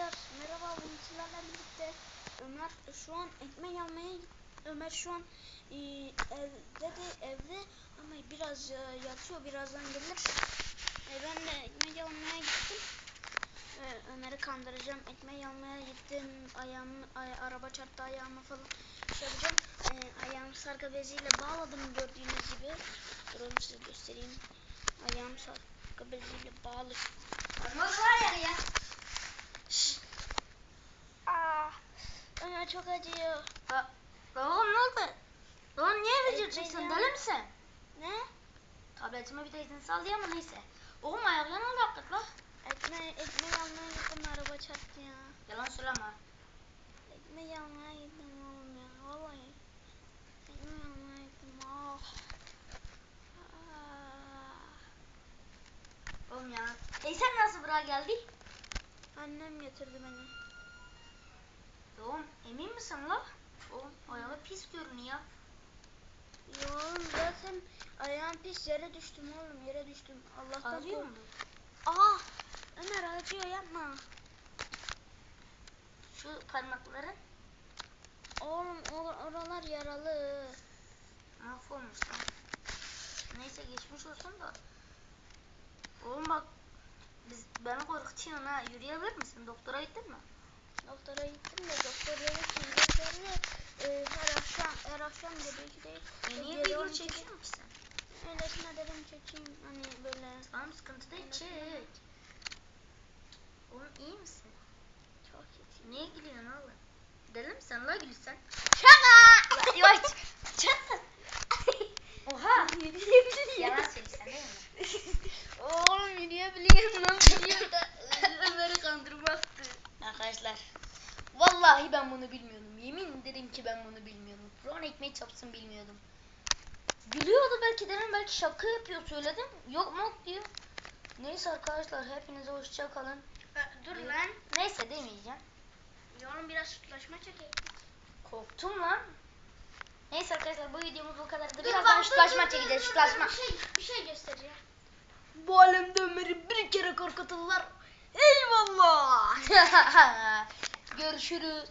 Arkadaşlar merhaba bugün sizlerle birlikte Ömer şu an ekmek almaya Ömer şu an e, evde de evde ama biraz e, yatıyor birazdan gelir. E, ben de ekmek almaya gittim. E, Ömer'i kandıracağım. Ekmek almaya gittim. Ayağımı ay, araba çarptı ayağıma falan şey yapacağım. E, ayağımı sargı beziyle bağladım gördüğünüz gibi. Durun size göstereyim. Ayağım sargı beziyle bağlı. Parmak var ya. Aa, Ömer çok acıyor. Ba Oğlum ne oldu? Oğlum niye yalnız- deli misin? Ne? Tabletime bir de izin sallıyor ama neyse. Oğlum ayaklarına ne yaptık la? Ekmeği, ekmeği almaya gittim araba çarptı ya. Yalan söyleme. Ekmeği almaya gittim oğlum ya. Vallahi. Ekmeği almaya gittim. Ah. Oğlum ya. E sen nasıl buraya geldin? Annem getirdi beni. Oğlum emin misin la? Oğlum ayağı pis görünüyor. Oğlum zaten ayağım pis yere düştüm oğlum yere düştüm. Allah'tan Ağrıyor kork- mu? Aa Ömer acıyor yapma. Şu parmakların Oğlum or- oralar yaralı. mahvolmuş lan. Neyse geçmiş olsun da. Beni korkutuyorsun ha. Yürüyebilir misin? Doktora gittin mi? Doktora gittim de doktor dedi ki ilaçlarını e, her akşam her akşam dedi ki değil. E niye çekin. çekiyorsun ki sen? Öylesine dedim çekeyim hani böyle. Tamam sıkıntı değil çek. Oğlum iyi misin? Çok kötü. Niye gülüyorsun oğlum? Deli misin la gülsen? Şaka! Yavaş. Çatın. Oha. Yalan söylüyorsun değil mi? Oğlum yürüyebiliyorum lan biliyorum da Ömer'i kandırmaktı. Arkadaşlar. Vallahi ben bunu bilmiyordum. Yemin ederim ki ben bunu bilmiyordum. Kur'an ekmeği çapsın bilmiyordum. Gülüyordu belki dedim belki şaka yapıyor söyledim. Yok mu diyor. Neyse arkadaşlar hepinize hoşça kalın. Dur lan. Neyse demeyeceğim. Oğlum biraz sütlaşma çekeyim. Korktum lan. Neyse arkadaşlar bu videomuz bu kadardı. Dur Birazdan şutlaşma çekeceğiz. Şutlaşma. Bir şey, bir şey göstereceğim. Bu alemde Ömer'i bir kere korkuturlar. Eyvallah. Görüşürüz.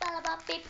Balabappi,